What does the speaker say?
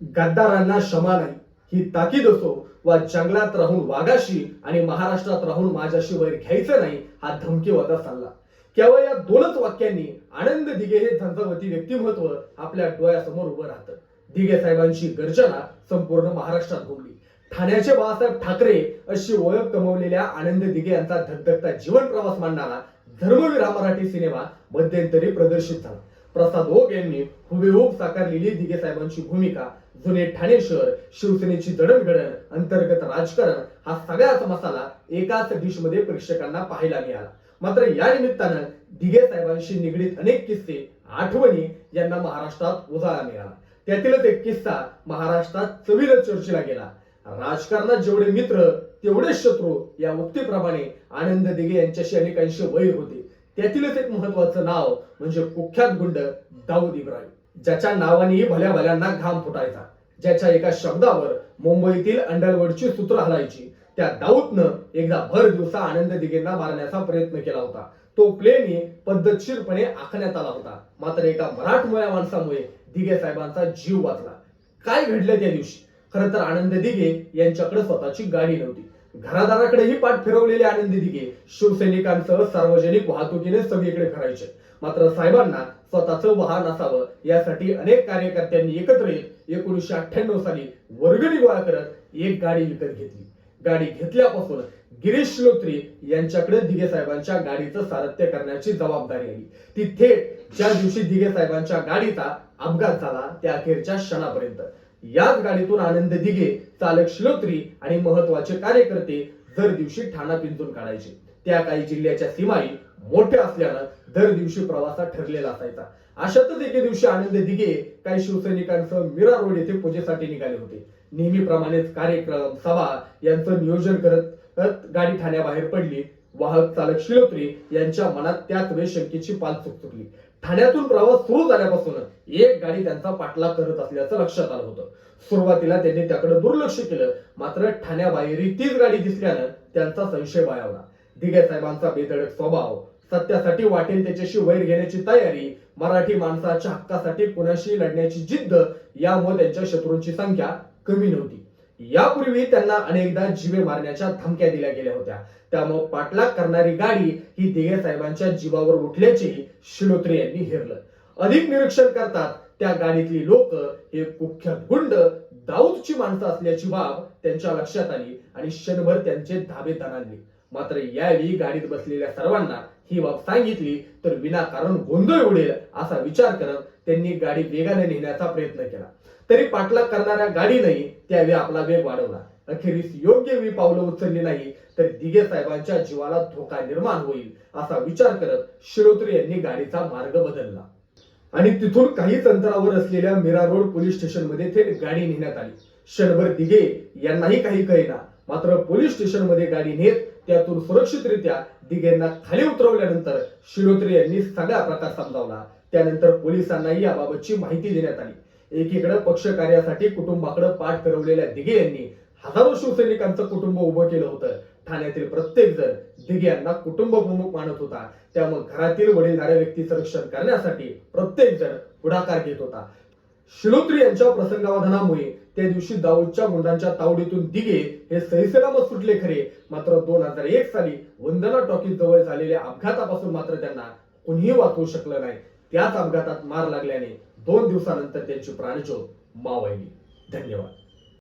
गद्दारांना क्षमा नाही. ही ताकीद असो वा जंगलात राहून वाघाशी आणि महाराष्ट्रात राहून माझ्याशी वैर घ्यायचं नाही हा धमकीवादा सल्ला केवळ या दोनच वाक्यांनी आनंद दिघे हे झंझावती व्यक्तिमत्व आपल्या डोळ्यासमोर उभं राहतं. दिघे साहेबांची गर्जना संपूर्ण महाराष्ट्रात घुमली ठाण्याचे बाळासाहेब ठाकरे अशी ओळख कमवलेल्या आनंद दिघे यांचा धगधगता जीवन प्रवास मांडणारा धर्मवीर हा मराठी सिनेमा मध्यंतरी प्रदर्शित झाला. प्रसाद ओक यांनी हुबेहूब साकारलेली दिघे साहेबांची भूमिका जुने ठाणे शहर शिवसेनेची दडणघडण अंतर्गत राजकारण हा सगळ्याच मसाला एकाच डिशमध्ये प्रेक्षकांना पाहायला मिळाला. मात्र या निमित्तानं दिघे साहेबांशी निगडीत अनेक किस्से आठवणी यांना महाराष्ट्रात उजाळा मिळाला. त्यातीलच एक किस्सा महाराष्ट्रात चवीला चर्चेला गेला. राजकारणात जेवढे मित्र तेवढेच शत्रू या उक्तीप्रमाणे आनंद दिघे यांच्याशी अनेकांशी वैर होते. त्यातीलच एक महत्वाचं नाव म्हणजे कुख्यात गुंड दाऊद इब्राहिम. ज्याच्या नावानेही भल्या भल्यांना घाम फुटायचा. ज्याच्या एका शब्दावर मुंबईतील अंडरवर्डची सूत्र हलायची. त्या दाऊदनं एकदा भर दिवसा आनंद दिघेंना मारण्याचा प्रयत्न केला होता. तो प्लेनी पद्धतशीरपणे आखण्यात आला होता. मात्र एका मराठमोळ्या माणसामुळे दिघे साहेबांचा जीव वाचला. काय घडलं त्या दिवशी? खरं तर आनंद दिघे यांच्याकडे स्वतःची गाडी नव्हती. घरादाराकडेही पाठ फिरवलेले आनंदी दिघे. शिवसैनिकांसह सार्वजनिक वाहतुकीने सगळीकडे फिरायचे. मात्र साहेबांना स्वतःचं वाहन असावं यासाठी अनेक कार्यकर्त्यांनी एकत्र येत एकोणीसशे अठ्ठ्याण्णव साली वर्गणी गोळा करत एक गाडी विकत घेतली. गाडी घेतल्यापासून गिरीश लोत्री यांच्याकडे दिघे साहेबांच्या गाडीचं सारथ्य करण्याची जबाबदारी आली. ती थेट ज्या दिवशी दिघे साहेबांच्या गाडीचा अपघात झाला त्या अखेरच्या क्षणापर्यंत. याच गाडीतून आनंद दिघे चालक श्रोत्री आणि महत्त्वाचे कार्यकर्ते दर दिवशी ठाणा पिंजून काढायचे. त्या काही जिल्ह्याच्या सीमाही मोठ्या असल्यानं दर दिवशी प्रवासात ठरलेला असायचा. अशातच एके दिवशी आनंद दिघे काही शिवसैनिकांसह मीरा रोड येथे पूजेसाठी निघाले होते. नेहमीप्रमाणेच कार्यक्रम सभा यांचं नियोजन करत करत गाडी ठाण्याबाहेर पडली. वाहक चालक शिलोत्री यांच्या मनात त्याच वेळी शंकेची पाल चुकचुकली. ठाण्यातून प्रवास सुरू झाल्यापासून एक गाडी त्यांचा पाठलाग करत असल्याचं लक्षात आलं होतं. सुरुवातीला त्यांनी त्याकडे दुर्लक्ष केलं मात्र ठाण्याबाहेरही तीच गाडी दिसल्यानं त्यांचा संशय बाळावला. दिघे साहेबांचा बेधडक स्वभाव सत्यासाठी वाटेल त्याच्याशी वैर घेण्याची तयारी मराठी माणसाच्या हक्कासाठी कुणाशी लढण्याची जिद्द यामुळे त्यांच्या शत्रूंची संख्या कमी नव्हती. यापूर्वी त्यांना अनेकदा जीवे मारण्याच्या धमक्या दिल्या गेल्या होत्या. त्यामुळे पाठलाग करणारी गाडी ही दिघे साहेबांच्या जीवावर उठल्याचेही शिलोत्रे यांनी हेरलं. अधिक निरीक्षण करतात त्या गाडीतली लोक हे कुख्यात गुंड दाऊदची माणसं असल्याची बाब त्यांच्या लक्षात आली आणि क्षणभर त्यांचे धाबे दणाणले. मात्र यावेळी गाडीत बसलेल्या सर्वांना ही बाब सांगितली तर विनाकारण गोंधळ उडेल असा विचार करत त्यांनी गाडी वेगाने नेण्याचा प्रयत्न केला. तरी पाठलाग करणाऱ्या गाडीनेही त्यावेळी आपला वेग वाढवला. अखेरीस योग्य वेळी पावलं उचलली नाही तर दिघे साहेबांच्या जीवाला धोका निर्माण होईल असा विचार करत शिरोत्री यांनी गाडीचा मार्ग बदलला. आणि तिथून काहीच अंतरावर असलेल्या मीरा रोड पोलीस स्टेशनमध्ये थेट गाडी नेण्यात आली. क्षणभर दिघे यांनाही काही कळेना मात्र पोलीस स्टेशनमध्ये गाडी नेत त्यातून सुरक्षितरित्या दिघेंना खाली उतरवल्यानंतर शिरोत्री यांनी सगळा प्रकार समजावला. त्यानंतर पोलिसांनाही याबाबतची माहिती देण्यात आली. एकीकडे पक्ष कार्यासाठी कुटुंबाकडे पाठ फिरवलेल्या दिघे यांनी हजारो शिवसैनिकांचं कुटुंब उभं केलं होतं. ठाण्यातील प्रत्येक जण दिघे यांना कुटुंब प्रमुख मानत होता. त्यामुळे घरातील वडीलधाऱ्या व्यक्तीचं रक्षण करण्यासाठी प्रत्येक जण पुढाकार घेत होता. शिलोत्री यांच्या प्रसंगावधानामुळे त्या दिवशी दाऊदच्या गुंडांच्या तावडीतून दिघे हे सहिसलामत सुटले खरे. मात्र दोन हजार एक साली वंदना टॉकीज जवळ झालेल्या अपघातापासून मात्र त्यांना कुणीही वाचवू शकलं नाही. त्याच अपघातात मार लागल्याने दोन दिवसानंतर त्यांची प्राणज्योत मावळली. धन्यवाद.